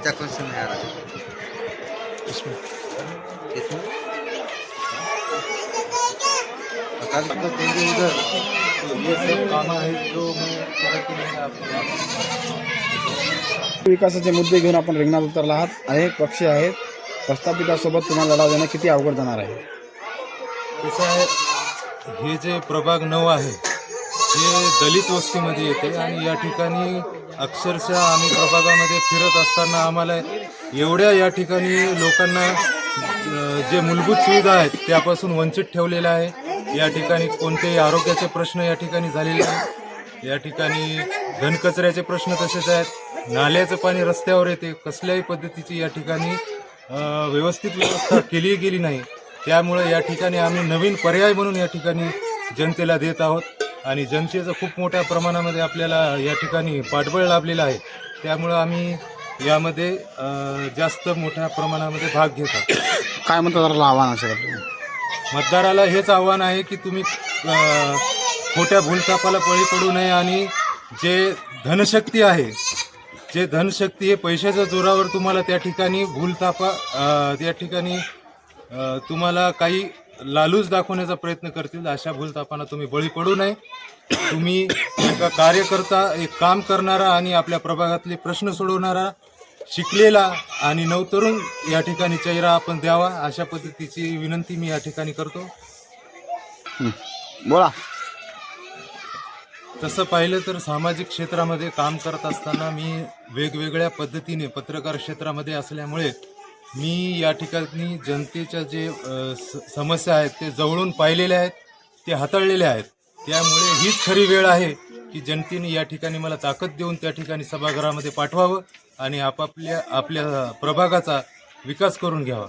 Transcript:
बच्चा कौन से में आ रहा है? इसमें। इसमें बता दो देंगे उधर? ये सब कामं आहेत जो मी विकासाचे मुद्दे घेऊन आपण रिंगणात उतरला आहात. अनेक पक्ष आहेत. प्रस्थापितासोबत तुम्हाला लढा देणं किती अवघड जाणार आहे? कसं आहे हे जे प्रभाग नऊ आहे हे दलित वस्तीमध्ये येते आणि या ठिकाणी अक्षरशः आम्ही प्रभागामध्ये फिरत असताना आम्हाला एवढ्या या ठिकाणी लोकांना जे मूलभूत सुविधा आहेत त्यापासून वंचित ठेवलेलं आहे. या ठिकाणी कोणतेही आरोग्याचे प्रश्न या ठिकाणी झालेले आहेत या ठिकाणी घनकचऱ्याचे प्रश्न तसेच आहेत. नाल्याचं पाणी रस्त्यावर येते. कसल्याही पद्धतीची या ठिकाणी व्यवस्थित व्यवस्था केली गेली नाही. त्यामुळे या ठिकाणी आम्ही नवीन पर्याय म्हणून या ठिकाणी जनतेला देत आहोत. आणि जनतेचं खूप मोठ्या प्रमाणामध्ये आपल्याला या ठिकाणी पाठबळ लाभलेलं आहे त्यामुळं आम्ही यामध्ये जास्त मोठ्या प्रमाणामध्ये भाग घेत काय म्हणता जरा आव्हान असेल आपलं? मतदाराला हेच आव्हान आहे की तुम्ही अ, खोट्या भूलतापाला बळी पडू नये आणि जे धनशक्ती आहे जे धनशक्ती हे पैशाच्या जोरावर तुम्हाला त्या ठिकाणी भूलतापा अ, त्या ठिकाणी अ, तुम्हाला काही लालूच दाखवण्याचा प्रयत्न करतील. अशा भूलतापांना तुम्ही बळी पडू नये. तुम्ही एका कार्यकर्ता एक काम करणारा आणि आपल्या प्रभागातले प्रश्न सोडवणारा शिकलेला आणि नवतरुण या ठिकाणी चेहरा आपण द्यावा. अशा पद्धतीची विनंती मी या ठिकाणी करतो. बोला. तसं पाहिलं तर सामाजिक क्षेत्रामध्ये काम करत असताना मी वेगवेगळ्या पद्धतीने पत्रकार क्षेत्रामध्ये असल्यामुळे मी या ठिकाणी जनतेच्या जे स- समस्या आहेत ते जवळून पाहिलेल्या आहेत ते हाताळलेले आहेत. त्यामुळे हीच खरी वेळ आहे की जनतेने या ठिकाणी मला ताकद देऊन त्या ठिकाणी सभागृहामध्ये पाठवावं आणि आपापल्या आपल्या प्रभागाचा विकास करून घ्यावा.